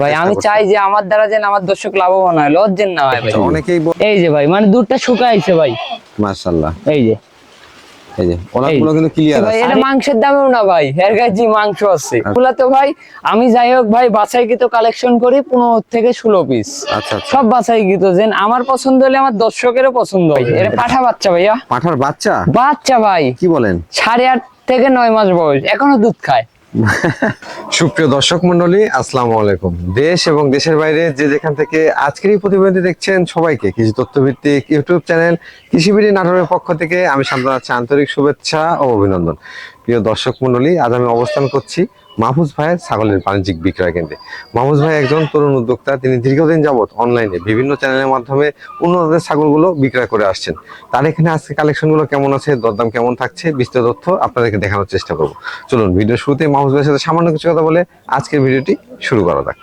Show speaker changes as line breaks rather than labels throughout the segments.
ভাই আমি চাই যে আমার দ্বারা যেন আমার দর্শক লাভবান হয় লজ্জেন না হয় ভাই।
অনেকেই
এই যে ভাই মানে দুধটা শুকাইছে ভাই।
মাশাআল্লাহ।
এই যে।
এই যে ওলাগুলো কিন্তু ক্লিয়ার আছে।
এটা মাংসের দামেও না ভাই এর কাছে মাংস আছে। তো ভাই আমি যাই হোক ভাই বাছাই তো কালেকশন করি পনেরো থেকে ষোলো পিস
আচ্ছা আচ্ছা।
সব বাছাই গীত যেন আমার পছন্দ হলে আমার দর্শকেরও পছন্দ হয়। এটা পাঠা বাচ্চা ভাইয়া।
পাঠার বাচ্চা?
বাচ্চা ভাই।
কি বলেন?
সাড়ে আট থেকে নয় মাস বয়স এখনও দুধ খায়।
সুপ্রিয় দর্শক মন্ডলী আসসালামু আলাইকুম। দেশ এবং দেশের বাইরে যে যেখান থেকে আজকের এই প্রতিবেদনটি দেখছেন সবাইকে, কৃষি তথ্যভিত্তিক ইউটিউব চ্যানেল কৃষিবিড়ি নাটোরের পক্ষ থেকে আমি শান্তনা আছি। আন্তরিক শুভেচ্ছা ও অভিনন্দন। প্রিয় দর্শক মন্ডলী আজ আমি অবস্থান করছি মাহফুজ ভাইয়ের ছাগলের বাণিজ্যিক বিক্রয় কেন্দ্রে। মাহফুজ ভাই একজন তরুণ উদ্যোক্তা, তিনি দীর্ঘদিন যাবৎ অনলাইনে বিভিন্ন চ্যানেলের মাধ্যমে উন্নত ছাগলগুলো বিক্রয় করে আসছেন। তার এখানে আজকে কালেকশনগুলো কেমন আছে, দরদাম কেমন থাকছে বিস্তৃত তথ্য আপনাদেরকে দেখানোর চেষ্টা করব। চলুন ভিডিও শুরুতে মাহফুজ ভাইয়ের সাথে সামান্য কিছু কথা বলে আজকের ভিডিওটি শুরু করা যাক।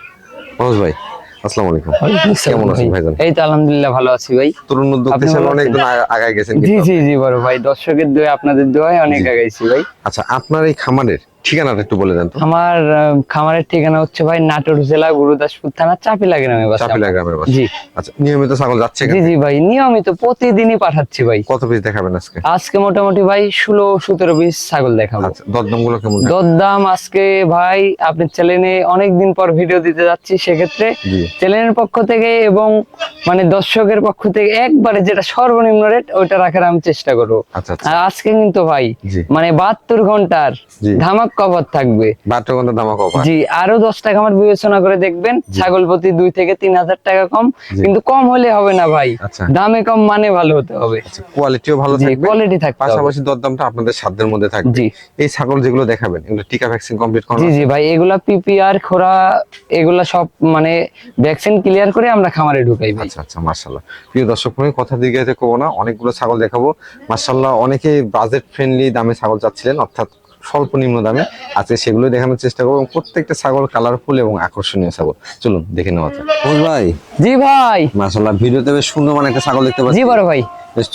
মাহফুজ ভাই আসসালামু আলাইকুম। কেমন আছেন ভাইজান?
এই তো আলহামদুলিল্লাহ ভালো আছি ভাই।
তরুণ আগে- আগায় গেছেন
জি জি জি বড় ভাই। দর্শকের দোয়া আপনাদের দোয়ায় অনেক আগাইছি ভাই।
আচ্ছা আপনার এই খামারের ঠিকানাটা একটু বলে দেন তো।
আমার খামারের ঠিকানা হচ্ছে ভাই নাটোর জেলা গুরুদাসপুর থানা চাপিলা গ্রামে বাসা।
চাপিলা গ্রামের বাসা।
জি।
আচ্ছা নিয়মিত ছাগল যাচ্ছে
জি জি ভাই নিয়মিত প্রতিদিনই পাঠাচ্ছি ভাই।
কত পিস দেখাবেন আজকে?
আজকে মোটামুটি ভাই ষোলো সতেরো পিস ছাগল দেখাবো।
আচ্ছা দরদামগুলো কেমন?
দরদাম আজকে ভাই আপনার চ্যানেলে অনেকদিন পর ভিডিও দিতে যাচ্ছি সেক্ষেত্রে চ্যানেলের পক্ষ থেকে এবং মানে দর্শকের পক্ষ থেকে একবারে যেটা সর্বনিম্ন রেট ওইটা রাখার আমি চেষ্টা করব।
আচ্ছা আচ্ছা।
আজকে কিন্তু ভাই মানে বাহাত্তর ঘণ্টার
জি।
ধামাক কভার থাকবে।
বারো ঘণ্টা দামা কপা
জি আরও দশ টাকা আমার বিবেচনা করে দেখবেন। ছাগল প্রতি দুই থেকে তিন হাজার টাকা কম। কিন্তু কম হলে হবে না ভাই।
আচ্ছা।
দামে কম মানে ভালো হতে হবে।
আচ্ছা কোয়ালিটিও ভালো
জি
থাকবে।
কোয়ালিটি থাকতে হবে।
পাশাপাশি দরদামটা আপনাদের সাধ্যের মধ্যে থাকবে।
জি।
এই ছাগল যেগুলো দেখাবেন এগুলো টিকা ভ্যাকসিন কমপ্লিট করা
জি জি ভাই এগুলা পিপিআর খোরা এগুলা সব মানে ভ্যাকসিন ক্লিয়ার করে আমরা খামারে ঢুকাই ভাই।
আচ্ছা আচ্ছা মার্শাল্লাহ প্রিয় দর্শক মনে কথা দিকে কবো না। অনেকগুলো ছাগল দেখাবো। মার্শাল্লাহ অনেকে বাজেট ফ্রেন্ডলি দামে ছাগল চাচ্ছিলেন অর্থাৎ স্বল্প নিম্ন দামে আজকে সেগুলো দেখানোর চেষ্টা করব এবং প্রত্যেকটা ছাগল কালারফুল এবং আকর্ষণীয় ছাগল। চলুন দেখে নেওয়া যাক। বুঝ ভাই।
জি ভাই।
মাসাল্লাহ ভিডিওতে বেশ সুন্দর মানে একটা ছাগল দেখতে পাচ্ছি।
জি বড় ভাই।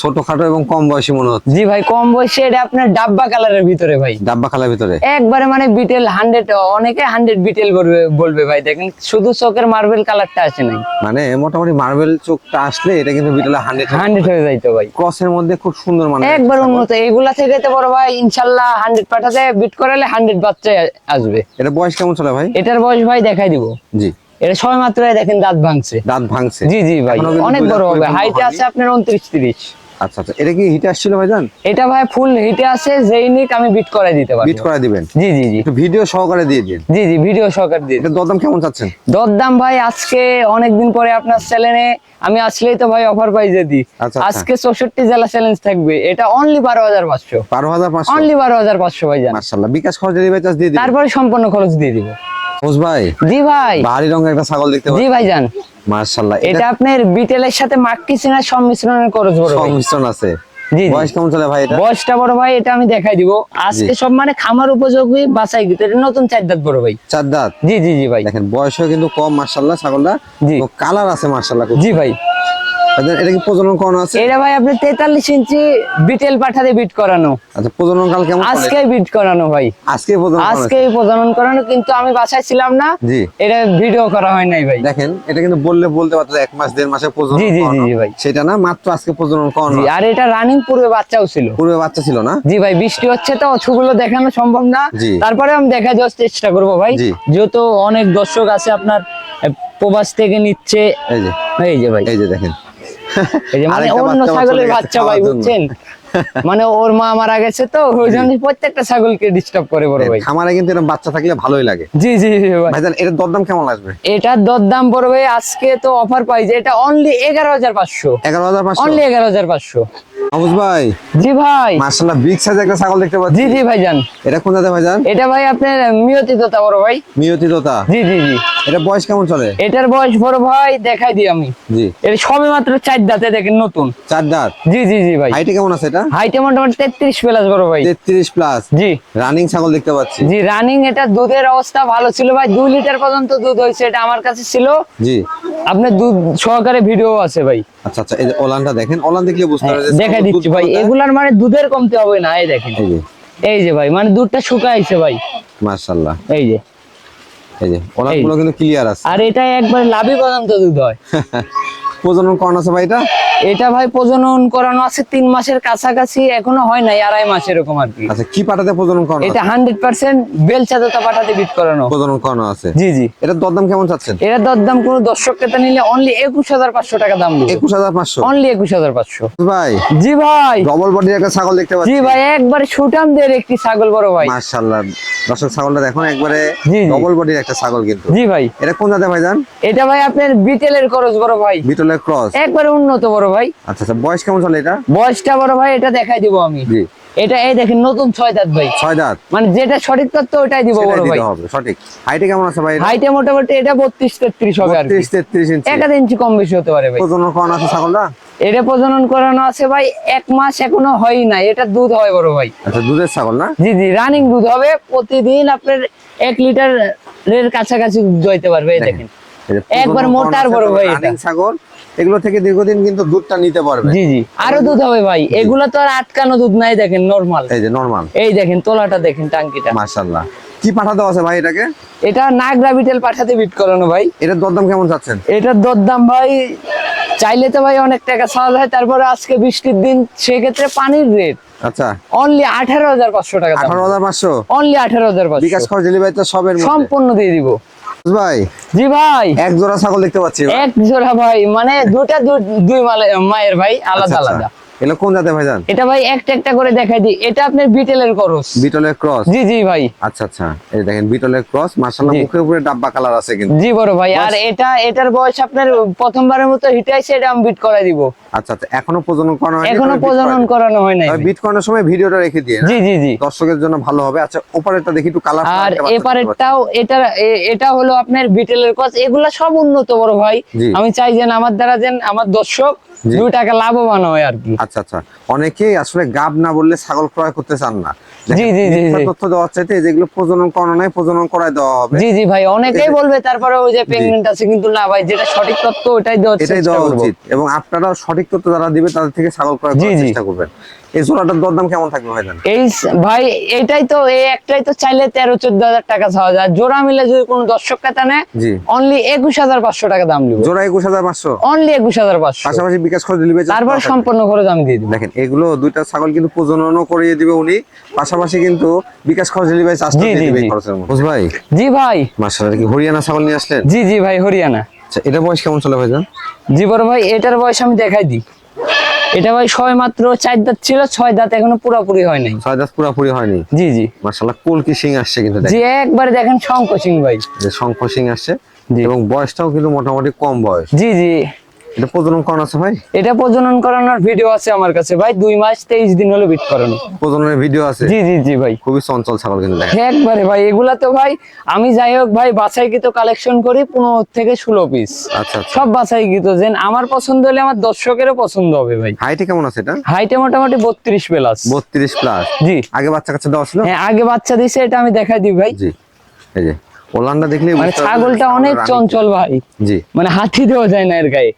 ছোটখাটো এবং কম বয়সী মনে হচ্ছে।
জি ভাই কম বয়সী এটা আপনার ডাব্বা কালারের ভিতরে ভাই।
ডাব্বা কালার ভিতরে?
একবারে মানে বিটেল হান্ড্রেড অনেকে হান্ড্রেড বিটেল বলবে বলবে ভাই দেখেন শুধু চোখের মার্বেল কালারটা আসে নাই।
মানে মোটামুটি মার্বেল চোখটা আসলে এটা কিন্তু বিটেল হান্ড্রেড
হান্ড্রেড হয়ে যাইতো ভাই।
ক্রসের মধ্যে খুব সুন্দর মানে
একবার উন্নত এগুলা থেকে তো বড় ভাই ইনশাল্লাহ হান্ড্রেড পাঠাতে বিট করালে হান্ড্রেড বাচ্চা আসবে।
এটা বয়স কেমন চলে ভাই?
এটার বয়স ভাই দেখাই দিব।
জি।
এটা সবাই মাত্র দেখেন দাঁত ভাঙছে।
দাঁত ভাঙছে।
জি জি ভাই অনেক বড় হবে। হাইটে আছে আপনার উনত্রিশ তিরিশ।
আচ্ছা আচ্ছা এটা কি হিটে আসছিল ভাই
এটা ভাই ফুল হিটে আছে যেই নিক আমি বিট করাই দিতে পারি
বিট করে দিবেন?
জি জি জি।
একটু ভিডিও সহকারে দিয়ে দিন।
জি জি ভিডিও সহকার দিয়ে
এটা দরদাম কেমন চাচ্ছেন?
দরদাম ভাই আজকে অনেকদিন পরে আপনার চ্যানেলে আমি আসলেই তো ভাই অফার পাই যদি।
আচ্ছা।
আজকে চৌষট্টি জেলা চ্যালেঞ্জ থাকবে। এটা অনলি বারো হাজার পাঁচশো।
বারো হাজার পাঁচশো?
অনলি বারো হাজার পাঁচশো ভাই জান।
বিকাশ খরচ ডেলিভারি চার্জ দিয়ে দিন
তারপরে সম্পূর্ণ খরচ দিয়ে দিব।
ভাই?
জি ভাই।
ভারী রঙের একটা ছাগল দেখতে
জি ভাই জান।
মাশাআল্লাহ।
এটা আপনার বিটেলের সাথে মাক্কি সিনার সংমিশ্রণের করজ বড়
সংমিশ্রণ আছে। বয়স কেমন চলে ভাই এটা?
বয়সটা বড় ভাই এটা আমি দেখাই দিব। আজকে সব মানে খামার উপযোগী বাছাই গীত এটা নতুন চার দাঁত বড় ভাই।
চার দাঁত?
জি জি জি ভাই।
দেখেন বয়সও কিন্তু কম মাশাআল্লাহ ছাগলটা।
জি।
কালার আছে মাশাআল্লাহ
জি ভাই।
এটা- এটা কি প্রজনন করানো আছে?
এটা ভাই আপনি তেতাল্লিশ ইঞ্চি বিটেল পাঠাতে বিট করানো।
আচ্ছা প্রজনন কাল কেমন
আজকে বিট করানো ভাই।
আজকে প্রজনন
আজকে প্রজনন করানো কিন্তু আমি বাসায় ছিলাম না।
জি।
এটা ভিডিও করা হয় নাই ভাই।
দেখেন এটা কিন্তু বললে বলতে পারতো এক মাস দেড় মাসে প্রজনন
জি, জি, জি, ভাই।
সেটা না মাত্র আজকে প্রজনন করানো
আর এটা রানিং পূর্বে বাচ্চাও ছিল।
পূর্বে বাচ্চা ছিল না?
জি ভাই বৃষ্টি হচ্ছে তো ছুগুলো দেখানো সম্ভব না। তারপরে আমি দেখা যাওয়ার চেষ্টা করব ভাই। যেহেতু অনেক দর্শক আছে আপনার প্রবাস থেকে নিচ্ছে।
এই যে।
এই যে ভাই।
এই যে দেখেন।
এই যে মানে অন্য ছাগলের বাচ্চা ভাই বুঝছেন? মানে ওর মা মারা গেছে তো ওই জন্য প্রত্যেকটা ছাগলকে ডিস্টার্ব করে বড় ভাই।
খামারে কিন্তু এরকম বাচ্চা থাকলে ভালোই লাগে।
জি জি ভাই।
ভাইজান এটার দরদাম কেমন আসবে?
এটার দরদাম পড়বে আজকে তো অফার পাই যে এটা অনলি এগারো হাজার পাঁচশো।
এগারো হাজার পাঁচশো?
অনলি এগারো হাজার পাঁচশো।
ভাই।
জি ভাই।
মার্শাল্লাহ বিগ সাইজ একটা ছাগল দেখতে পাচ্ছি।
জি জি ভাইজান।
এটা কোন জাতের ভাইজান?
এটা ভাই আপনার মিয়তি তোতা বড় ভাই।
মিয়তি তোতা।
জি জি জি।
এটা বয়স কেমন চলে?
এটার বয়স বড় ভাই দেখাই দিই আমি।
জি।
এটা সবে মাত্র চার দাঁতে দেখেন নতুন।
চার দাঁত?
জি জি জি ভাই।
হাইটে কেমন আছে এটা?
হাইটে মোটামুটি তেত্রিশ প্লাস বড় ভাই।
তেত্রিশ প্লাস
জি।
রানিং ছাগল দেখতে পাচ্ছি।
জি রানিং এটা দুধের অবস্থা ভালো ছিল ভাই। দুই লিটার পর্যন্ত দুধ এটা আমার কাছে ছিল।
জি।
আপনার দুধ সহকারে ভিডিও আছে ভাই।
আচ্ছা আচ্ছা এই ওলানটা দেখেন ওলান দেখলে বুঝতে পারবে
হ্যাঁ, দেখা দিচ্ছি ভাই। এগুলার মানে দুধের কমতে হবে না এই দেখেন।
এই যে।
এই যে ভাই মানে দুধটা শুকাইছে ভাই।
মার্শাল্লাহ
এই যে।
এই যে ওলানগুলো কিন্তু ক্লিয়ার আছে।
আর এটা একবার লাভি পর্যন্ত দুধ হয়।
প্রজনন করানো আছে ভাই এটা?
এটা ভাই প্রজনন করানো আছে তিন মাসের কাছাকাছি এখনও হয় নাই আড়াই মাস এরকম আর কি।
আচ্ছা কি পাটাতে প্রজনন করানো
এটা হান্ড্রেড পার্সেন্ট বেলচাদতা পাঠাতে বিট করানো।
প্রজনন করানো আছে।
জি জি।
এটার দরদাম কেমন চাচ্ছেন?
এটার দরদাম কোনো দর্শক ক্রেতা নিলে অনলি একুশ হাজার পাঁচশো টাকা দাম
একুশ হাজার পাঁচশো?
অনলি একুশ হাজার পাঁচশো।
ভাই।
জি ভাই।
ডবল বডির একটা ছাগল দেখতে পাচ্ছি।
জি ভাই একবারে সুটাম দের একটি ছাগল বড় ভাই।
মাশাআল্লাহ। দর্শক ছাগলটা দেখুন একবারে। ডবল বডির একটা ছাগল কিন্তু।
জি ভাই।
এটা কোন জাতে ভাই জান?
এটা ভাই আপনার বিটেলের খরচ বড় ভাই।
বিটলের ক্রস।
একবারে উন্নত বড় ভাই।
আচ্ছা আচ্ছা বয়স কেমন চলে এটা?
বয়সটা বড় ভাই এটা দেখাই দিব আমি।
জি।
এটা এই দেখেন নতুন ছয় দাঁত ভাই।
ছয় দাঁত?
মানে যেটা সঠিক তথ্য ওটাই দিব বড় ভাই।
সঠিক। হাইটে কেমন আছে ভাই
হাইটে মোটামুটি এটা বত্রিশ তেত্রিশ হবে আর কি।
বত্রিশ তেত্রিশ ইঞ্চি।
এক আধ ইঞ্চি কম বেশি হতে পারে ভাই।
প্রজনন করানো আছে ছাগলটা?
এটা প্রজনন করানো আছে ভাই এক মাস এখনও হয় না এটা দুধ হয় বড় ভাই।
আচ্ছা দুধের ছাগল না?
জি জি রানিং দুধ হবে। প্রতিদিন আপনার এক লিটার এর কাছাকাছি দুধ হইতে পারবে এই দেখেন। একবার মোটার বড় ভাই এটা।
ছাগল। এগুলো থেকে দীর্ঘদিন কিন্তু দুধটা নিতে পারবে।
জি জি। আরও দুধ হবে ভাই। এগুলো তো আর আটকানো দুধ নাই দেখেন নরমাল
এই যে নরমাল
এই দেখেন তোলাটা দেখেন টাঙ্কিটা।
মাশাআল্লাহ। কি পাঠা দেওয়া আছে ভাই এটাকে?
এটা নাগরা বিটেল পাঠাতে বিট করানো ভাই।
এটার দরদাম কেমন চাচ্ছেন?
এটার দরদাম ভাই চাইলে তো ভাই অনেক টাকা চাওয়া যায় তারপরে আজকে বৃষ্টির দিন সেক্ষেত্রে পানির রেট
আচ্ছা।
অনলি আঠারো হাজার পাঁচশো টাকা
আঠারো হাজার পাঁচশো?
অনলি আঠারো হাজার
বিকাশ
পাঁচশো
খরচ ডেলিভারি তো সবের
সম্পূর্ণ দিয়ে দিব।
ভাই?
জি ভাই।
এক জোড়া ছাগল দেখতে পাচ্ছি।
এক জোড়া ভাই মানে দুটা দুই মায়ের ভাই আলাদা
আচ্ছা,
আলাদা।
আচ্ছা। এগুলো কোন জাতে ভাই জান
এটা ভাই একটা একটা করে দেখাই দিই। এটা আপনার বিটেলের
বিটলের ক্রস?
জি জি ভাই।
আচ্ছা আচ্ছা। এই দেখেন বিটলের ক্রস। মার্শাল্লাহ
জি।
মুখের উপরে ডাব্বা কালার আছে কিন্তু।
জি বড় ভাই। আর এটা এটার বয়স আপনার প্রথমবারের মতো এটা আমি বিট করাই দিব।
আচ্ছা আচ্ছা। এখনও প্রজনন করানো হয়নি, এখনও
প্রজনন করানো হয় নাই।
বিট করানোর সময় ভিডিওটা রেখে দিয়ে
জি জি জি।
দর্শকের জন্য ভালো হবে। আচ্ছা ওপারেরটা দেখি একটু কালার
আর এপারেরটাও এটা এটা হলো আপনার বিটেলের কস এগুলা সব উন্নত বড় ভাই। আমি চাই যেন আমার দ্বারা যেন আমার দর্শক
জি।
দু টাকা লাভবান হয় আর কি।
আচ্ছা আচ্ছা। অনেকেই আসলে গাব না বললে ছাগল ক্রয় করতে চান না।
জি, জি, জি,
তথ্য দেওয়ার চাইতে যেগুলো প্রজনন করানো নাই প্রজনন করায় দেওয়া হবে।
জি জি ভাই অনেকেই বলবে তারপরে ওই যে আছে কিন্তু না ভাই যেটা সঠিক তথ্য ওটাই দেওয়া
এটাই দেওয়া উচিত। এবং আপনারাও সঠিক তথ্য যারা দিবে তাদের থেকে ছাগল ক্রয় করার। চেষ্টা করবেন। এই জোড়াটার দরদাম কেমন থাকবে ভাই জান
এই ভাই এটাই তো এই একটাই তো চাইলে তেরো চোদ্দ হাজার টাকা চাওয়া যায়। জোড়া মিলে যদি কোনো দর্শক ক্রেতা নেয়
জি।
অনলি একুশ হাজার পাঁচশো টাকা দাম দিব
জোড়া একুশ হাজার পাঁচশো?
অনলি একুশ হাজার পাঁচশো।
পাশাপাশি বিকাশ খরচ ডেলিভারি
তারপর সম্পূর্ণ খরচ আমি দিয়ে দিব।
দেখেন এগুলো দুইটা ছাগল কিন্তু প্রজননও করিয়ে দিবে উনি পাশাপাশি কিন্তু বিকাশ খরচ ডেলিভারি চার্জ
জি,
দিয়ে দিবে খরচের মধ্যে। ভাই?
জি ভাই।
মাশাআল্লাহ কি হরিয়ানা ছাগল নিয়ে আসলেন?
জি জি ভাই হরিয়ানা।
আচ্ছা এটা বয়স কেমন চলে ভাই জান
জি বড় ভাই এটার বয়স আমি দেখাই দিই। এটা ভাই ছয় মাত্র চার দাঁত ছিল ছয় দাঁত এখনও পুরোপুরি হয় নাই
ছয় দাঁত পুরাপুরি হয়নি?
জি জি।
মাশাআল্লাহ কলকি সিং আসছে কিন্তু
জি একবার দেখেন শঙ্খ সিং ভাই।
যে শঙ্খ সিং আসছে এবং বয়সটাও কিন্তু মোটামুটি কম বয়স।
জি জি।
এটা প্রজনন করানো আছে ভাই?
এটা প্রজনন করানোর ভিডিও আছে আমার কাছে। ভাই দুই মাস তেইশ দিন হলো বিট করানো।
প্রজননের ভিডিও আছে?
জি জি জি ভাই।
খুবই চঞ্চল ছাগল কিন্তু
একবারে ভাই এগুলা তো ভাই আমি যাই হোক ভাই বাছাইকৃত কালেকশন করি পনেরো থেকে ষোলো পিস
আচ্ছা আচ্ছা।
সব বাছাইকৃত। যে আমার পছন্দ হলে আমার দর্শকেরও পছন্দ হবে ভাই।
হাইটে কেমন আছে এটা?
হাইটে মোটামুটি বত্রিশ প্লাস
বত্রিশ প্লাস
জি।
আগে বাচ্চা কাচ্চা দেওয়া ছিল?
হ্যাঁ আগে বাচ্চা দিছে এটা আমি দেখাই দিই ভাই।
জি। এই যে ওলানটা দেখলে
মানে ছাগলটা অনেক চঞ্চল ভাই।
জি।
মানে হাতি দেওয়া যায় না এর গায়ে।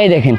এই দেখেন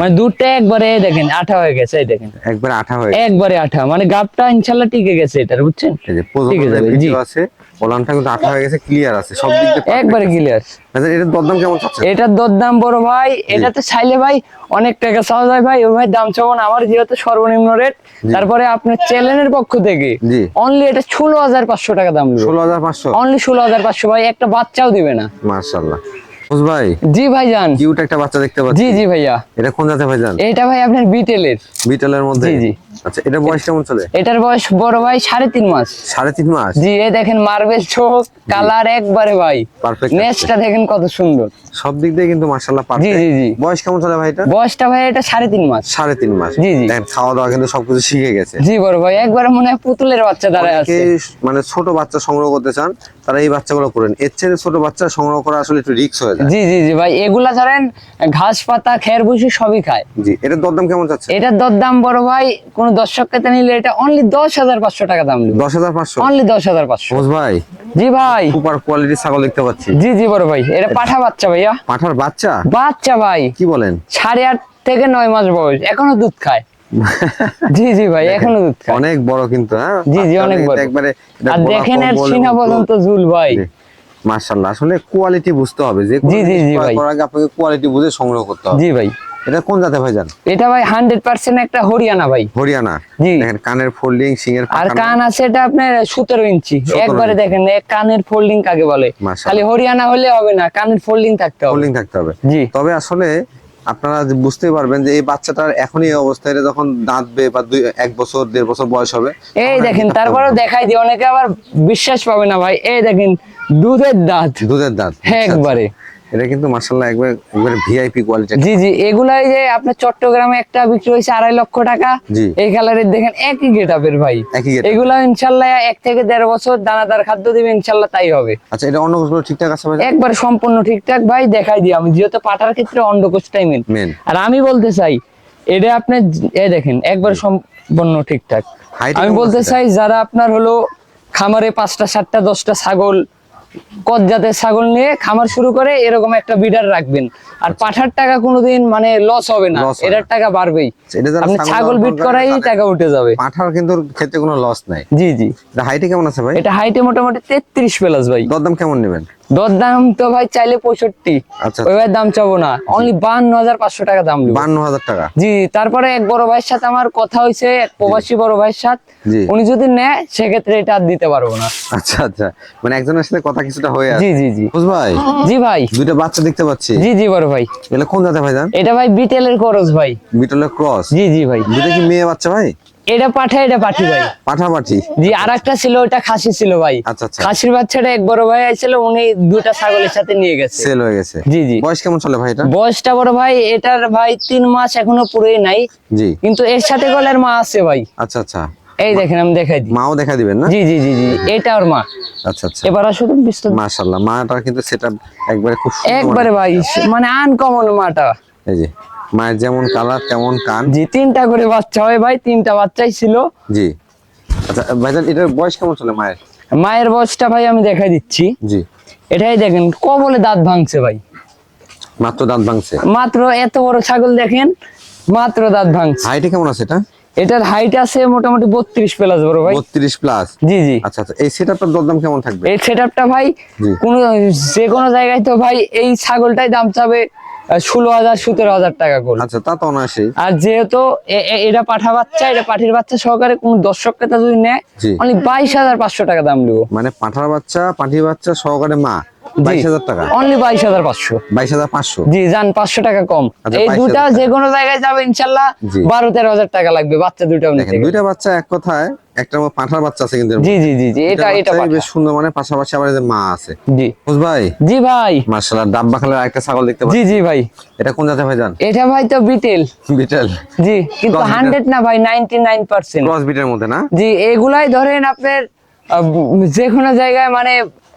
মানে দুধটা একবারে এই দেখেন আঠা হয়ে গেছে এই দেখেন।
একবার আঠা হয়ে
একবারে আঠা মানে গাবটা ইনশাল্লাহ টিকে গেছে এটার বুঝছেন?
এই যে
ঠিক আছে,
ভিডিও
জি।
আছে ওলানটা কিন্তু আঠা হয়ে গেছে ক্লিয়ার আছে সব দিক দিয়ে
একবারে। ক্লিয়ার
আচ্ছা এটার দরদাম কেমন চাচ্ছে
এটার দরদাম বড় ভাই এটাতে চাইলে ভাই অনেক টাকা চাওয়া যায় ভাই ও ভাই দাম চাবো না আমার যেহেতু সর্বনিম্ন রেট তারপরে আপনার চ্যানেলের পক্ষ থেকে
জি।
অনলি এটা ষোলো হাজার পাঁচশো টাকা দাম
ষোলো হাজার পাঁচশো।
অনলি ষোলো হাজার পাঁচশো ভাই একটা বাচ্চাও দিবে না।
মার্শাল্লাহ বুঝ ভাই
জি ভাই যান
কিউট একটা বাচ্চা দেখতে পাচ্ছি।
জি জি ভাইয়া।
এটা কোন জাতের ভাইজান?
এটা ভাই আপনার বিটেলের।
বিটেলের মধ্যে?
জি, জি।
আচ্ছা এটা বয়স কেমন চলে?
এটার বয়স বড় ভাই সাড়ে তিন মাস।
সাড়ে তিন মাস?
জি এ দেখেন মার্বেল চোখ কালার একবারে ভাই।
পারফেক্ট
দেখেন কত সুন্দর।
সব দিক দিয়ে কিন্তু মার্শাল্লাহ
জি
পারফেক্ট
জি জি।
বয়স কেমন চলে ভাই এটা?
বয়সটা ভাই এটা সাড়ে তিন মাস।
সাড়ে তিন মাস।
জি, জি।
দেখেন খাওয়া দাওয়া কিন্তু সবকিছু শিখে গেছে।
জি বড় ভাই একবারে মনে হয় পুতুলের বাচ্চা দাঁড়ায় আছে।
মানে ছোট বাচ্চা সংগ্রহ করতে চান তারা এই বাচ্চাগুলো করেন। এর চেয়ে ছোট বাচ্চা সংগ্রহ করা আসলে একটু রিস্ক হয়ে যায়।
জি জি জি ভাই এগুলা ধরেন ঘাস পাতা খের ভুসি সবই খায়।
জি এটার দরদাম কেমন চাচ্ছে
এটার দরদাম বড় ভাই কোন দর্শক কেতে নিলে এটা অনলি দশ হাজার পাঁচশো টাকা দাম
দশ হাজার পাঁচশো?
অনলি দশ হাজার পাঁচশো।
ভাই।
জি ভাই।
সুপার কোয়ালিটি ছাগল দেখতে পাচ্ছি।
জি জি বড় ভাই। এটা পাঠা বাচ্চা ভাইয়া।
পাঠার বাচ্চা?
বাচ্চা ভাই।
কি বলেন?
সাড়ে আট থেকে নয় মাস বয়স। এখনও দুধ খায়। জি জি ভাই এখনও দুধ খায়।
অনেক বড় কিন্তু হ্যাঁ?
জি, জি, অনেক বড়।
একবারে
আর দেখেন এর সিনা। পর্যন্ত ঝুল ভাই।
মাশাআল্লাহ আসলে কোয়ালিটি বুঝতে হবে। যে
জি, জি, জি, ভাই।
আপনাকে কোয়ালিটি বুঝে সংগ্রহ করতে হবে।
জি ভাই।
এটা কোন জাতে ভাই জান?
এটা ভাই হান্ড্রেড পার্সেন্ট একটা হরিয়ানা ভাই।
হরিয়ানা?
জি।
দেখেন কানের ফোল্ডিং সিংয়ের
আর কান আছে এটা আপনার সতেরো ইঞ্চি। একবারে দেখেন এক কানের ফোল্ডিং কাকে বলে? খালি হরিয়ানা হলে হবে না কানের ফোল্ডিং থাকতে হবে।
ফোল্ডিং থাকতে হবে।
জি।
তবে আসলে আপনারা বুঝতেই পারবেন যে এই বাচ্চাটার এখনই অবস্থায় যখন দাঁতবে বা দুই এক বছর দেড় বছর বয়স হবে
এই দেখেন তারপরেও দেখাই দিই অনেকে আবার বিশ্বাস পাবে না ভাই। এই দেখেন দুধের দাঁত।
দুধের দাঁত।
হ্যাঁ
আচ্ছা,
একবারে।
এটা কিন্তু মার্শাল্লাহ একবার একবারে ভিআইপি কোয়ালিটি
জি জি এগুলাই যে আপনার চট্টগ্রামে একটা বিক্রি হয়েছে আড়াই লক্ষ টাকা এই কালারের দেখেন একই গেটাপের ভাই। এগুলা ইনশাল্লাহ এক থেকে দেড় বছর দানাদার খাদ্য দিবে ইনশাল্লাহ তাই হবে।
আচ্ছা এটা অন্য কোষগুলো ঠিকঠাক আছে ভাই
একবার সম্পূর্ণ ঠিকঠাক ভাই দেখাই দিই আমি। যেহেতু পাটার ক্ষেত্রে অন্ডকোষটাই মেন
মেন
আর আমি বলতে চাই এটা আপনার এ দেখেন একবার সম্পূর্ণ ঠিকঠাক। আমি বলতে চাই যারা আপনার হলো খামারে পাঁচটা সাতটা দশটা ছাগল কত জাতের ছাগল নিয়ে খামার শুরু করে এরকম একটা বিডার রাখবেন। আর পাঠার টাকা কোনোদিন মানে লস হবে না। এটার টাকা বাড়বেই। আপনি
ছাগল
বিট করাই টাকা উঠে যাবে।
পাঠার কিন্তু ক্ষেত্রে কোনো লস নাই।
জি জি।
হাইটে কেমন আছে ভাই?
এটা হাইটে মোটামুটি তেত্রিশ প্লাস ভাই।
দরদাম কেমন নেবেন?
দর দাম তো ভাই চাইলে পঁয়ষট্টি।
আচ্ছা
দাম চাবো না। অনলি বান্ন হাজার পাঁচশো টাকা দাম
বান্ন হাজার টাকা।
জি তারপরে এক বড় ভাইয়ের সাথে আমার কথা হয়েছে এক প্রবাসী বড় ভাইয়ের সাথে। উনি যদি নেয় সেক্ষেত্রে এটা আর দিতে পারব না।
আচ্ছা আচ্ছা। মানে একজনের সাথে কথা কিছুটা হয়ে
জি জি জি।
বুঝ ভাই?
জি ভাই।
দুইটা বাচ্চা দেখতে পাচ্ছি।
জি জি বড় ভাই।
এগুলো কোন জাতে ভাই জান?
এটা ভাই বিটেলের খরচ ভাই।
বিটলের ক্রস?
জি জি ভাই।
দুইটা কি মেয়ে বাচ্চা ভাই?
এটা পাঠা এটা পাঠি ভাই।
পাঠাপাঠি?
জি আর একটা ছিল ওটা খাসি ছিল ভাই।
আচ্ছা আচ্ছা।
খাসির বাচ্চাটা এক বড় ভাই আইছিল উনি দুটা ছাগলের সাথে নিয়ে গেছে।
সেল হয়ে গেছে।
জি জি।
বয়স কেমন চলে ভাই এটা?
বয়সটা বড় ভাই এটার ভাই তিন মাস এখনও পুরোই নাই।
জি।
কিন্তু এর সাথে গলের মা আছে ভাই।
আচ্ছা আচ্ছা।
এই দেখেন আমি দেখাই দিই।
মাও দেখা দিবেন না?
জি জি জি জি এটা ওর মা।
আচ্ছা আচ্ছা।
এবার শুধু বিস্তার
মাশাআল্লাহ মাটা কিন্তু সেটা একবারে খুব সুন্দর
একবারে ভাই মানে আনকমন মাটা।
এই যে। মায়ের যেমন কালার তেমন কান।
জি তিনটা করে বাচ্চা হয় ভাই তিনটা বাচ্চাই ছিল।
জি। আচ্ছা ভাইজান এটার বয়স কেমন চলে মায়ের?
মায়ের বয়সটা ভাই আমি দেখাই দিচ্ছি।
জি।
এটাই দেখেন কবলে দাঁত ভাঙছে ভাই।
মাত্র দাঁত ভাঙছে?
মাত্র এত বড় ছাগল দেখেন মাত্র দাঁত ভাঙছে।
হাইটে কেমন আছে এটা?
এটার হাইট আছে মোটামুটি বত্রিশ প্লাস বড় ভাই।
বত্রিশ প্লাস
জি জি।
আচ্ছা আচ্ছা এই সেটআপটার দরদাম কেমন থাকবে?
এই সেটআপটা ভাই কোন যে কোনো জায়গায় তো ভাই এই ছাগলটাই দাম চাবে। ষোলো হাজার সতেরো হাজার টাকা করে।
আচ্ছা তা
আর যেহেতু এটা পাঠা বাচ্চা এটা পাঠির বাচ্চা সহকারে কোন দর্শক ক্রেতা যদি নেয়। বাইশ হাজার পাঁচশো টাকা দাম নেব
মানে পাঠার বাচ্চা পাঠির বাচ্চা সহকারে মা? বাইশ হাজার টাকা।
অনলি জি টাকা কম।
আচ্ছা,
এই
22,000
যে কোনো জায়গায় যাবে টাকা লাগবে বাচ্চা দুটা
দেখেন দুইটা বাচ্চা এক কথায় একটা আমার পাঠার বাচ্চা আছে কিন্তু
জি জি জি জি এটা এটা
বেশ সুন্দর মানে পাশাপাশি আবার যে মা আছে।
জি।
বুঝ ভাই?
জি ভাই।
মার্শাল্লাহ ডাব্বা খালের একটা ছাগল দেখতে পাচ্ছি।
জি জি ভাই।
এটা কোন ভাই জান?
এটা ভাই তো বিটেল।
বিটেল।
জি কিন্তু
Cross breed
হান্ড্রেড না ভাই নাইনটি নাইন পার্সেন্ট।
ক্রস বিটের মধ্যে না?
জি এগুলাই ধরেন আপনার যে কোনো জায়গায় মানে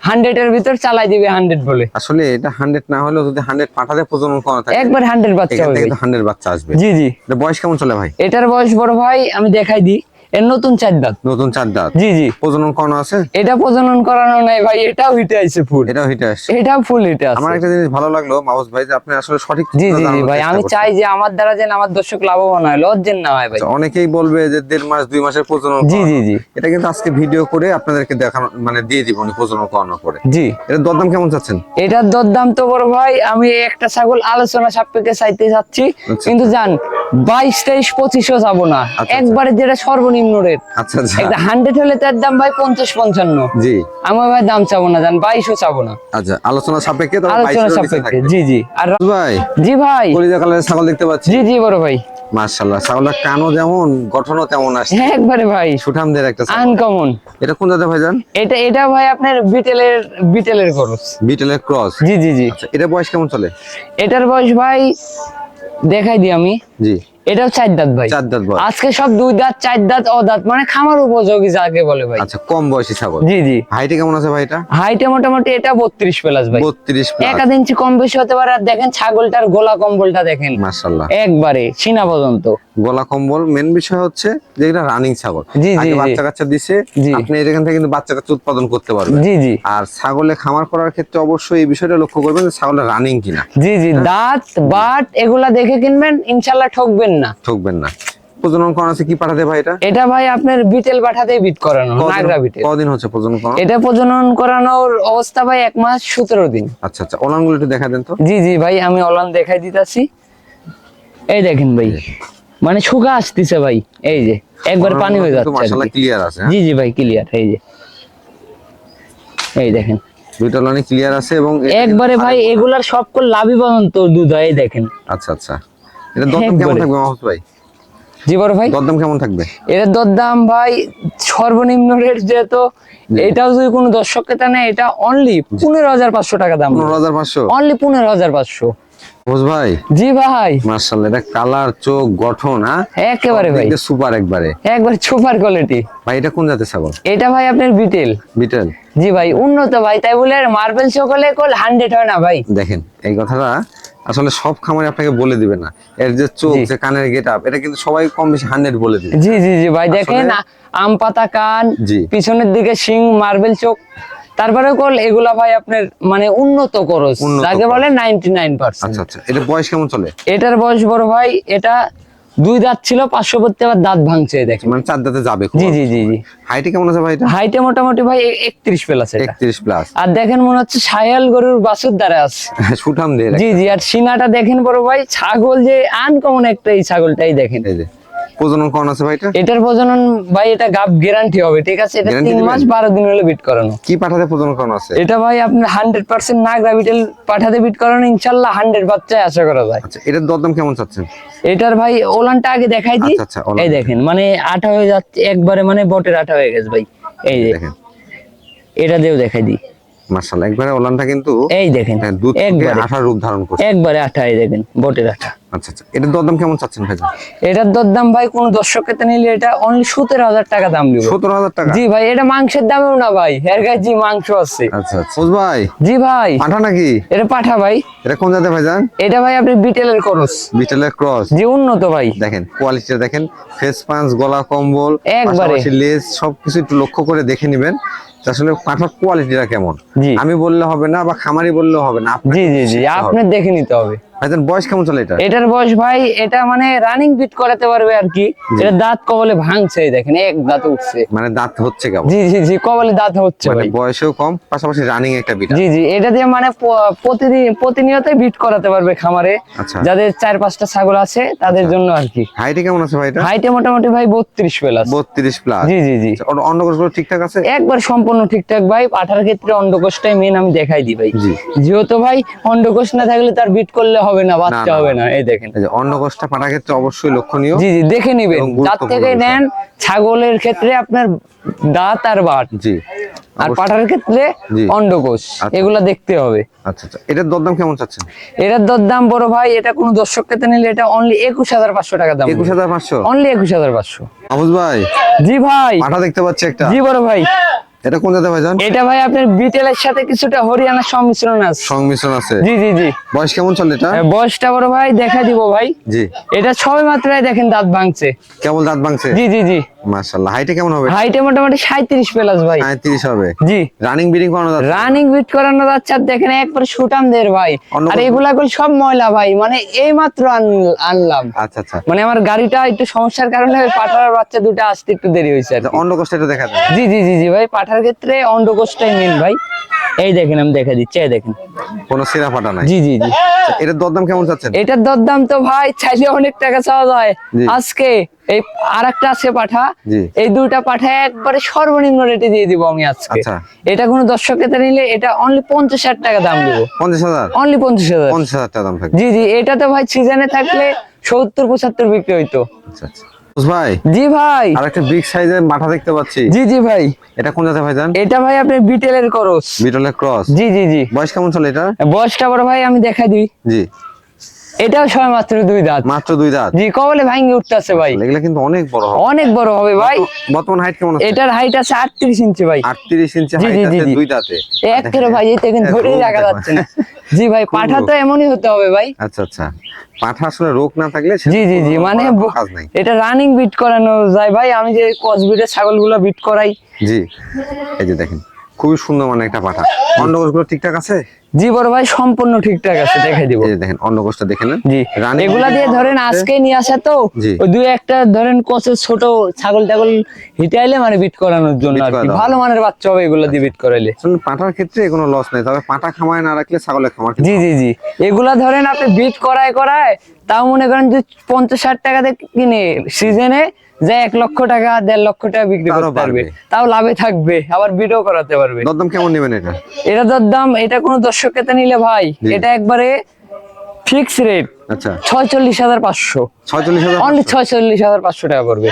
হান্ড্রেড এর ভিতর চালাই দিবে হান্ড্রেড বলে।
আসলে এটা হান্ড্রেড না হলেও যদি হান্ড্রেড পাঠাতে প্রজনন করা থাকে
একবার হান্ড্রেড বাচ্চা
হান্ড্রেড বাচ্চা আসবে।
জি জি।
এটা বয়স কেমন চলে ভাই?
এটার বয়স বড় ভাই আমি দেখাই দিই। এর নতুন চার দাঁত।
নতুন চার দাঁত?
জি জি।
প্রজনন করানো আছে?
এটা প্রজনন করানো নাই ভাই এটাও হিটে ফুল।
এটাও হিটে আসছে।
এটাও ফুল হিটে আছে
আমার একটা জিনিস ভালো লাগল মাউস ভাই যে আপনি আসলে সঠিক
জি জি ভাই আমি চাই যে আমার দ্বারা যেন আমার দর্শক লাভবান হয় লজ্জেন না হয় ভাই।
আচ্ছা, অনেকেই বলবে যে দেড় মাস দুই মাসের প্রজনন
জি জি জি।
এটা কিন্তু আজকে ভিডিও করে আপনাদেরকে দেখানো মানে দিয়ে দিব প্রজনন করানোর পরে।
জি।
এর দরদাম কেমন চাচ্ছেন?
এটার দরদাম তো বড় ভাই আমি একটা ছাগল আলোচনা সাপেক্ষে চাইতে চাচ্ছি
আচ্ছা।
কিন্তু জান বাইশ তেইশ পঁচিশও যাব না।
আচ্ছা।
একবারে যেটা সর্বনিম্ন রেট
আচ্ছা আচ্ছা।
একটা হান্ড্রেড হলে তার দাম ভাই পঞ্চাশ পঞ্চান্ন।
জি।
আমার ভাই দাম চাবো না জান বাইশও চাবো না।
আচ্ছা আলোচনা সাপেক্ষে
আলোচনা
22 এর নিচে
সাপেক্ষে জি জি। আর
ভাই
জি ভাই।
কলিজা কালারের ছাগল দেখতে পাচ্ছি।
জি জি বড় ভাই।
মার্শাল্লাহ ছাগলের কানও যেমন গঠনও তেমন আসছে।
হ্যাঁ একবারে ভাই।
সুঠামদের একটা
আনকমন
এটা কোন জাতের ভাইজান
এটা এটা ভাই আপনার বিটেলের বিটেলের খরচ
বিটেলের ক্রস।
জি জি জি।
আচ্ছা এটা বয়স কেমন চলে?
এটার বয়স ভাই দেখাই দিই আমি।
জি।
এটাও চার দাঁত ভাই।
চার দাঁত
আজকে সব দুই দাঁত চার দাঁত মানে খামার উপযোগী যাকে বলে ভাই।
আচ্ছা কম বয়সী ছাগল।
জি জি।
হাইটে কেমন আছে ভাই এটা?
হাইটে মোটামুটি এটা বত্রিশ প্লাস ভাই।
বত্রিশ
এক আধ ইঞ্চি কম বেশি হতে পারে আর দেখেন ছাগলটার গোলা কম্বলটা দেখেন।
মার্শাল্লাহ
একবারে সিনা পর্যন্ত।
গলা কম্বল মেন বিষয় হচ্ছে যে এটা রানিং ছাগল।
জি, জি,
বাচ্চা কাচ্চা দিছে আপনি এখান থেকে কিন্তু বাচ্চা কাচ্চা উৎপাদন করতে পারবেন।
জি জি।
আর ছাগলে খামার করার ক্ষেত্রে অবশ্যই এই বিষয়টা লক্ষ্য করবেন যে ছাগলের রানিং কিনা।
জি জি দাঁত বাট এগুলা দেখে কিনবেন ইনশাল্লাহ ঠকবেন না।
ঠকবেন না। প্রজনন করানো আছে কি পাঠাতে ভাই এটা?
এটা ভাই আপনার বিটেল পাঠাতে বিট করানো নাগরা বিটেল।
কদিন হচ্ছে প্রজনন করানো?
এটা প্রজনন করানোর অবস্থা ভাই এক মাস সতেরো দিন।
আচ্ছা আচ্ছা ওলানগুলো একটু দেখা দেন তো।
জি জি ভাই আমি অলান দেখাই দিতাছি। এই দেখেন ভাই মানে শুকা আসতেছে ভাই এই যে একবার পানি হয়ে যাচ্ছে
মাশাআল্লাহ ক্লিয়ার আছে হ্যাঁ?
জি জি ভাই ক্লিয়ার এই যে। এই দেখেন।
দুইটা লাইনে ক্লিয়ার আছে এবং
একবারে ভাই এগুলার সব কল লাভই পর্যন্ত দুধ হয় দেখেন।
আচ্ছা আচ্ছা। এটা দরদাম কেমন থাকবে মাহমুদ ভাই?
জি বড় ভাই।
দরদাম কেমন থাকবে?
এর দরদাম ভাই সর্বনিম্ন রেট যেহেতু এটাও যদি কোনো দর্শক ক্রেতা নেয় এটা অনলি পনেরো হাজার পাঁচশো টাকা দাম।
পনেরো হাজার পাঁচশো?
অনলি পনেরো হাজার পাঁচশো।
মাহমুদ ভাই।
জি ভাই।
মার্শাল্লাহ এটা কালার চোখ গঠন হ্যাঁ?
একেবারে ভাই।
সুপার একবারে।
একবার সুপার কোয়ালিটি
ভাই এটা কোন জাতের ছাগল?
এটা ভাই আপনার বিটেল
বিটেল
জি ভাই উন্নত ভাই তাই বলে মার্বেল সকলে কল হান্ড্রেড হয় না ভাই।
দেখেন এই কথাটা আসলে সব খামারে আপনাকে বলে দিবে না। এর যে চোখ যে কানের গেট আপ এটা কিন্তু সবাই কম বেশি হান্ড্রেড বলে দিবে।
জি জি জি ভাই দেখেন আম পাতা কান। পিছনের দিকে শিং মার্বেল চোখ তারপরে কল এগুলা ভাই আপনার মানে উন্নত করস যাকে বলে নাইনটি নাইন পার্সেন্ট
আচ্ছা আচ্ছা এটা বয়স কেমন চলে?
এটার বয়স বড় ভাই এটা দুই দাঁত ছিল পার্শ্ববর্তী আবার দাঁত ভাঙছে দেখে দেখেন।
মানে চার দাঁতে যাবে
জি জি জি জি।
হাইটে কেমন আছে ভাই
হাইটে মোটামুটি ভাই একত্রিশ প্লাস
একত্রিশ প্লাস
আর দেখেন মনে হচ্ছে সায়াল গরুর বাছুর দ্বারা আছে।
সুঠাম দিয়ে
জি জি আর সিনাটা দেখেন বড় ভাই ছাগল যে আনকমন একটা এই ছাগলটাই দেখেন।
এই যে। প্রজনন করানো আছে ভাই এটা?
এটার প্রজনন ভাই এটা গাব গ্যারান্টি হবে ঠিক আছে? এটা
Guarantee
তিন মাস বারো দিন হলে বিট করানো।
কি পাঠাতে প্রজনন করানো আছে?
এটা ভাই হান্ড্রেড পার্সেন্ট না গ্রাভিটেল পাঠাতে বিট করানো ইনশাল্লাহ হান্ড্রেড বাচ্চায় আশা করা যায়।
আচ্ছা এটার দরদাম কেমন চাচ্ছেন?
এটার ভাই ওলানটা আগে দেখাই দিই।
আচ্ছা, আচ্ছা,
এই দেখেন মানে আঠা হয়ে যাচ্ছে একবারে মানে বটের আঠা হয়ে গেছে ভাই। এই যে
দেখেন।
এটা দিয়েও দেখাই দিই।
একবারে ওলানটা কিন্তু
এই দেখেন
হ্যাঁ, দুধ
একবারে।
আঠার রূপ ধারণ করছে।
একবারে আঠা এই দেখেন বটের আঠা।
আচ্ছা আচ্ছা এটার দরদাম কেমন চাচ্ছেন ভাই?
এটার দরদাম ভাই কোন দর্শক ক্ষেত্রে নিলে এটা অনলি সতেরো হাজার টাকা দাম দিব।
সতেরো হাজার টাকা?
জি ভাই এটা মাংসের দামেও না ভাই এর গায়ে জি মাংস আছে।
আচ্ছা ভাই
জি ভাই।
পাঠা নাকি?
এটা পাঠা ভাই।
এটা কোন জাতের ভাই জান?
এটা ভাই আপনি বিটেলের
বিটেলের ক্রস।
জি উন্নত ভাই।
দেখেন কোয়ালিটিটা দেখেন ফেস পাঞ্চ গলা কম্বল
একবারে।
লেজ সবকিছু একটু লক্ষ্য করে দেখে নেবেন। আসলে পাঠার কোয়ালিটিটা কেমন। আমি বললে হবে না বা খামারি বললে হবে না
জি জি জি। আপনি দেখে নিতে হবে।
ভাইজান বয়স কেমন চলে এটা?
এটার বয়স ভাই এটা মানে রানিং বিট করাতে পারবে আর কি। এটা দাঁত কবলে ভাঙছে দেখেন এক দাঁত উঠছে।
মানে দাঁত হচ্ছে কেমন?
জি জি জি কবলে দাঁত হচ্ছে
মানে
ভাই।
বয়সেও কম পাশাপাশি রানিং একটা বিটা
জি জি এটা দিয়ে মানে প্রতিদিন প্রতিনিয়ত বিট করাতে পারবে খামারে।
আচ্ছা।
যাদের চার পাঁচটা ছাগল আছে তাদের জন্য আর কি।
হাইটে কেমন আছে ভাই এটা?
হাইটে মোটামুটি ভাই বত্রিশ প্লাস
বত্রিশ প্লাস
জি জি জি।
অন্নকোষগুলো ঠিকঠাক আছে?
একবার সম্পূর্ণ ঠিকঠাক ভাই পাঠার ক্ষেত্রে অন্ডকোষটাই মেন আমি দেখাই দিই ভাই।
জি।
যেহেতু ভাই অন্ডকোষ না থাকলে তার বিট করলে হবে না বাচ্চা হবে না। এই দেখেন।
অন্নকোষটা পাঠার ক্ষেত্রে অবশ্যই লক্ষণীয়
জি জি দেখে নিবেন। যার থেকে নেন ছাগলের ক্ষেত্রে আপনার দাঁত আর বাট।
জি।
আর। পাঠার ক্ষেত্রে অন্ডকোষ
আচ্ছা।
এগুলা দেখতে হবে।
আচ্ছা আচ্ছা। এটার দরদাম কেমন চাচ্ছেন?
এটার দরদাম বড় ভাই এটা কোনো দর্শক ক্ষেত্রে নিলে এটা অনলি একুশ হাজার পাঁচশো টাকা দাম।
একুশ হাজার পাঁচশো?
অনলি একুশ হাজার পাঁচশো।
ভাই।
জি ভাই।
পাঠা দেখতে পাচ্ছি একটা।
জি বড় ভাই।
এটা কোন ভাইজান?
এটা ভাই আপনার বিটেলের সাথে কিছুটা হরিয়ানার সংমিশ্রণ আছে।
সংমিশ্রণ আছে?
জি জি জি।
বয়স কেমন চলে এটা?
হ্যাঁ, বয়সটা বড় ভাই দেখা দিব ভাই।
জি।
এটা ছয় মাত্রায় দেখেন দাঁত ভাঙছে।
কেবল দাঁত ভাঙছে?
জি জি জি।
মাশাআল্লাহ। হাইটে কেমন হবে?
হাইটে মোটামুটি সাঁত্রিশ প্লাস ভাই।
তিরিশ হবে।
জি।
রানিং করানো যাচ্ছে?
রানিং বিট করানো যাচ্ছে আর দেখেন একবার সুটাম দের ভাই আর এগুলা গুলো সব ময়লা ভাই মানে এই মাত্র আন- আনলাম।
আচ্ছা আচ্ছা।
মানে আমার গাড়িটা একটু সমস্যার কারণে পাঠার বাচ্চা দুটো আসতে একটু দেরি হয়েছে
অন্য কষ্ট এটা দেখা যায়
জি জি জি জি ভাই পাঠার ক্ষেত্রে অন্ডকোষটাই মেন ভাই। এই দেখেন আমি দেখা দিচ্ছি এই দেখেন।
কোনো সিরা ফাটা নাই।
জি জি জি।
এটার দরদাম কেমন চাচ্ছেন?
এটার দরদাম তো ভাই চাইলে অনেক টাকা চাওয়া যায়। আজকে এই আর একটা আছে পাঠা। এই দুইটা পাঠা একবারে সর্বনিম্ন রেটে দিয়ে দিব আমি আজকে।
আচ্ছা।
এটা কোনো দর্শক ক্রেতা নিলে এটা অনলি পঞ্চাশ হাজার টাকা দাম দিব।
পঞ্চাশ হাজার?
অনলি পঞ্চাশ হাজার।
পঞ্চাশ হাজার টাকা দাম থাকবে।
জি জি এটা তো ভাই সিজনে থাকলে সত্তর পঁচাত্তর বিক্রি হইতো।
আচ্ছা আচ্ছা। ভাই।
জি ভাই।
আর একটা বিগ সাইজের মাথা দেখতে পাচ্ছি।
জি জি ভাই।
এটা কোন জাতের ভাইজান
এটা ভাই আপনি বিটেলের ক্রস
বিটলের ক্রস
জি জি জি।
বয়স কেমন চলে এটা
বয়সটা বড় ভাই আমি দেখা দিই।
জি।
এটাও সবাই মাত্র দুই দাঁত।
মাত্র দুই দাঁত?
জি কবলে ভাঙ্গি উঠতেছে ভাই।
এগুলা কিন্তু অনেক বড় হবে।
অনেক বড় হবে ভাই।
বর্তমান হাইট কেমন আছে?
এটার হাইট আছে আটত্রিশ ইঞ্চি ভাই।
আটত্রিশ ইঞ্চি হাইট আছে দুই দাঁতে।
একেবারে ভাই এই দেখেন
এক
ধরেই রাখা যাচ্ছে না। জি ভাই পাঠা তো এমনই হতে হবে ভাই।
আচ্ছা আচ্ছা। পাঠা আসলে রোগ না থাকলে
জি জি জি মানে এটা রানিং বিট করানো যায় ভাই। আমি যে কসবিটের ছাগলগুলো বিট করাই।
জি। এই যে দেখেন। খুবই সুন্দর মানে একটা পাঠা। অন্ডকোষগুলো ঠিকঠাক আছে?
জি বড় ভাই সম্পূর্ণ ঠিকঠাক আছে দেখাই দিব।
এই দেখেন অন্য গোষ্ঠটা দেখে নেন।
জি এগুলা দিয়ে ধরেন আজকে নিয়ে আসা তো ওই দুই একটা ধরেন কচের ছোট ছাগল টাগল হিটাইলে মানে বিট করানোর জন্য আর কি। ভালো মানের বাচ্চা হবে এগুলা দিয়ে বিট করাইলে।
পাঁঠার ক্ষেত্রে কোনো লস নাই তবে পাঁঠা খামায় না রাখলে ছাগলের খামার
জি জি জি। এগুলা ধরেন আপনি বিট করায় করায় তাও মনে করেন যে পঞ্চাশ ষাট টাকা দিয়ে কিনে সিজনে যে এক লক্ষ টাকা দেড় লক্ষ টাকা বিক্রি করতে পারবে। তাও লাভে থাকবে আবার ভিডিও করাতে পারবে।
দরদাম কেমন নেবেন এটা?
এটা দরদাম এটা কোনো দর্শক কেতে নিলে ভাই এটা একবারে ফিক্স রেট
আচ্ছা।
ছয়চল্লিশ হাজার পাঁচশো।
ছয়চল্লিশ হাজার
অনলি ছয়চল্লিশ হাজার পাঁচশো টাকা পড়বে।